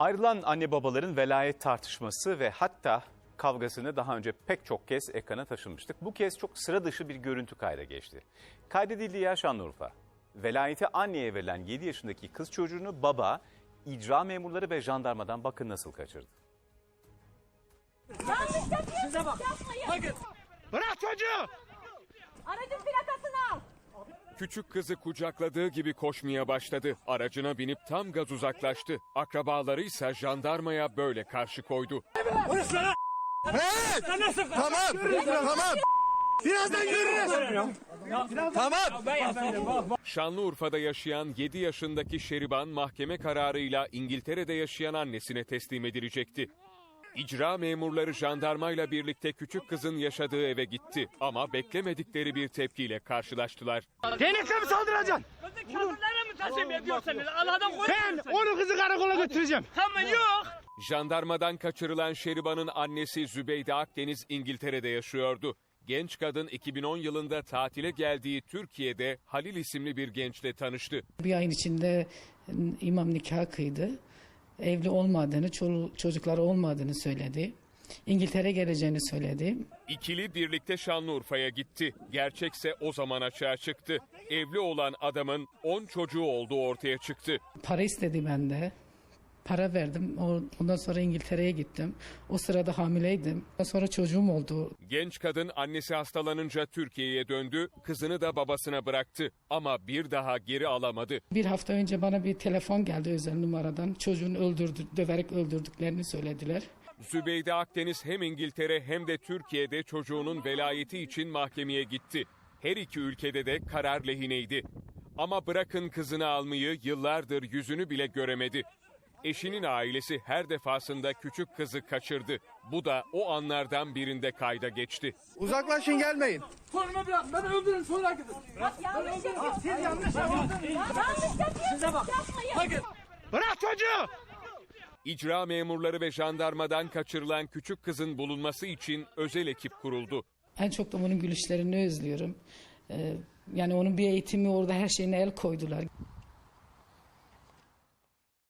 Ayrılan anne babaların velayet tartışması ve hatta kavgasını daha önce pek çok kez ekrana taşımıştık. Bu kez çok sıra dışı bir görüntü kayda geçti. Kaydedildiği yer Şanlıurfa. Velayeti anneye verilen 7 yaşındaki kız çocuğunu baba, icra memurları ve jandarmadan bakın nasıl kaçırdı. Yanlış yapıyorsunuz yapmayın. Bırak çocuğu! Aracın plakasını. Küçük kızı kucakladığı gibi koşmaya başladı. Aracına binip tam gaz uzaklaştı. Akrabaları ise jandarmaya böyle karşı koydu. Evet! Tamam! Tamam! Birazdan görürüz! Tamam! Şanlıurfa'da yaşayan 7 yaşındaki Şeriban mahkeme kararıyla İngiltere'de yaşayan annesine teslim edilecekti. İcra memurları jandarmayla birlikte küçük kızın yaşadığı eve gitti ama beklemedikleri bir tepkiyle karşılaştılar. Değnekle mi saldıracaksın? Kafirlere mi tasvip ediyorsunuz? Allah'tan korkuyorsun. Ben onu kızı karakola götüreceğim. Tamam yok. Jandarmadan kaçırılan Şeriban'ın annesi Zübeyde Akdeniz İngiltere'de yaşıyordu. Genç kadın 2010 yılında tatile geldiği Türkiye'de Halil isimli bir gençle tanıştı. Bir ayın içinde imam nikah kıydı. Evli olmadığını, çocukları olmadığını söyledi. İngiltere geleceğini söyledi. İkili birlikte Şanlıurfa'ya gitti. Gerçekse o zaman açığa çıktı. Evli olan adamın 10 çocuğu olduğu ortaya çıktı. Para istedi bende. Para verdim. Ondan sonra İngiltere'ye gittim. O sırada hamileydim. Ondan sonra çocuğum oldu. Genç kadın annesi hastalanınca Türkiye'ye döndü, kızını da babasına bıraktı ama bir daha geri alamadı. Bir hafta önce bana bir telefon geldi özel numaradan. Çocuğunu öldürdü, döverek öldürdüklerini söylediler. Zübeyde Akdeniz hem İngiltere hem de Türkiye'de çocuğunun velayeti için mahkemeye gitti. Her iki ülkede de karar lehineydi. Ama bırakın kızını almayı yıllardır yüzünü bile göremedi. Eşinin ailesi her defasında küçük kızı kaçırdı. Bu da o anlardan birinde kayda geçti. Uzaklaşın gelmeyin. Torunumu bırak. Ben öldürürüm sonra gidin. Bak yanlış yapıyorsunuz. Siz yanlış yapıyorsunuz. Yanlış yapıyorsunuz yapmayın. Bırak çocuğu! İcra memurları ve jandarmadan kaçırılan küçük kızın bulunması için özel ekip kuruldu. En çok da onun gülüşlerini özlüyorum. Ee, yani onun bir eğitimi orada her şeyine el koydular.